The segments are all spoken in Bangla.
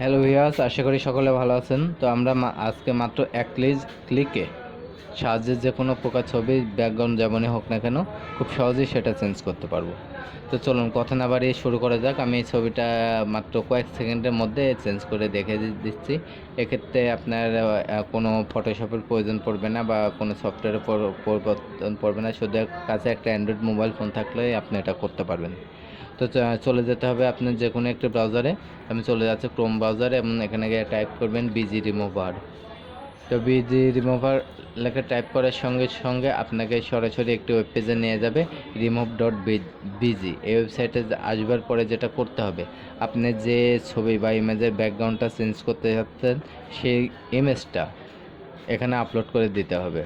হ্যালো ভিউয়ার্স, আশা করি সকলে ভালো আছেন। তো আমরা আজকে মাত্র এক ক্লিক ক্লিকে সাহায্যে যে কোনো প্রকার ছবি ব্যাকগ্রাউন্ড যেমনই হোক না কেন, খুব সহজেই সেটা চেঞ্জ করতে পারব। তো চলুন, কথা না বাড়িয়ে শুরু করা যাক। আমি ছবিটা মাত্র কয়েক সেকেন্ডের মধ্যে চেঞ্জ করে দেখে দিচ্ছি। এক্ষেত্রে আপনার কোনো ফটোশপের প্রয়োজন পড়বে না বা কোনো সফটওয়্যারের পরিবর্তন পড়বে না। শুধু কাছে একটা অ্যান্ড্রয়েড মোবাইল ফোন থাকলে আপনি এটা করতে পারবেন। তো চলে যেতে হবে আপনার যে কোনো একটি ব্রাউজারে আমি চলে যাচ্ছি ক্রোম ব্রাউজারে এবং এখানে গিয়ে টাইপ করবেন বিজি রিমুভার তো বিজি রিমুভার লেখা টাইপ করার সঙ্গে সঙ্গে আপনাকে সরাসরি একটি ওয়েব পেজে নিয়ে যাবে রিমুভ ডট বিজি এই ওয়েবসাইটে আসবার পরে যেটা করতে হবে, আপনি যে ছবি বা ইমেজের ব্যাকগ্রাউন্ডটা চেঞ্জ করতে যাচ্ছেন, সেই ইমেজটা এখানে আপলোড করে দিতে হবে।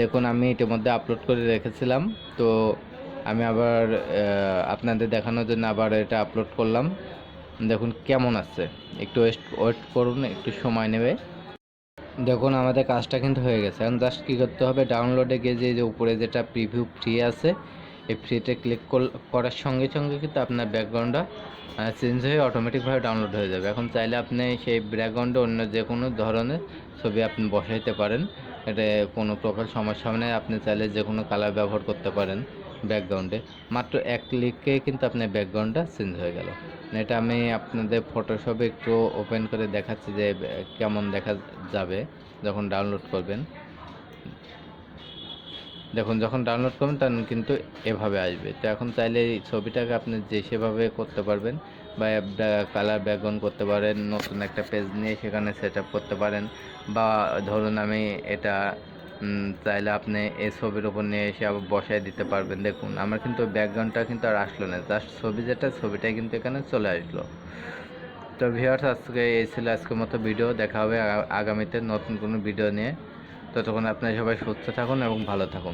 দেখুন, আমি ইতিমধ্যে আপলোড করে রেখেছিলাম, তো আমি আবার আপনাদের দেখানোর জন্য আবার এটা আপলোড করলাম। দেখুন কেমন আছে। একটু ওয়েস্ট ওয়েট করুন, একটু সময় নেবে। দেখুন, আমাদের কাজটা কিন্তু হয়ে গেছে। এখন জাস্ট কী করতে হবে? ডাউনলোডে গিয়ে যে উপরে যেটা প্রিভিউ ফ্রি আছে, এই ফ্রিতে ক্লিক করার সঙ্গে সঙ্গে কিন্তু আপনার ব্যাকগ্রাউন্ডটা চেঞ্জ হয়ে অটোমেটিকভাবে ডাউনলোড হয়ে যাবে। এখন চাইলে আপনি সেই ব্যাকগ্রাউন্ডে অন্য যে কোনো ধরনের ছবি আপনি বসাইতে পারেন। এটা কোনো প্রকার সমস্যা নেই আপনি চাইলে যে কোনো কালার ব্যবহার করতে পারেন ব্যাকগ্রাউন্ডে মাত্র এক ক্লিকে কিন্তু আপনার ব্যাকগ্রাউন্ডটা চেঞ্জ হয়ে গেল। এটা আমি আপনাদের ফটোশপে একটু ওপেন করে দেখাচ্ছি যে কেমন দেখা যাবে যখন ডাউনলোড করবেন। দেখুন, যখন ডাউনলোড করবেন, তখন কিন্তু এভাবে আসবে। তো এখন চাইলে এই ছবিটাকে আপনি যে সেভাবে করতে পারবেন, বা কালার ব্যাকগ্রাউন্ড করতে পারেন, নতুন একটা পেজ নিয়ে সেখানে সেট করতে পারেন, বা ধরুন আমি এটা চাইলে আপনি এই ছবির উপর নিয়ে এসে আবার বসায় দিতে পারবেন। দেখুন, আমার কিন্তু ব্যাকগ্রাউন্ডটা কিন্তু আর আসলো না। জাস্ট ছবি যেটা, ছবিটাই কিন্তু এখানে চলে আসলো। তো ভিউয়ার্স আজকে এই ছিল আজকের মতো ভিডিও দেখা হবে আগামীতে নতুন কোনো ভিডিও নিয়ে। ততক্ষণ আপনারা সবাই সুস্থ থাকুন এবং ভালো থাকুন।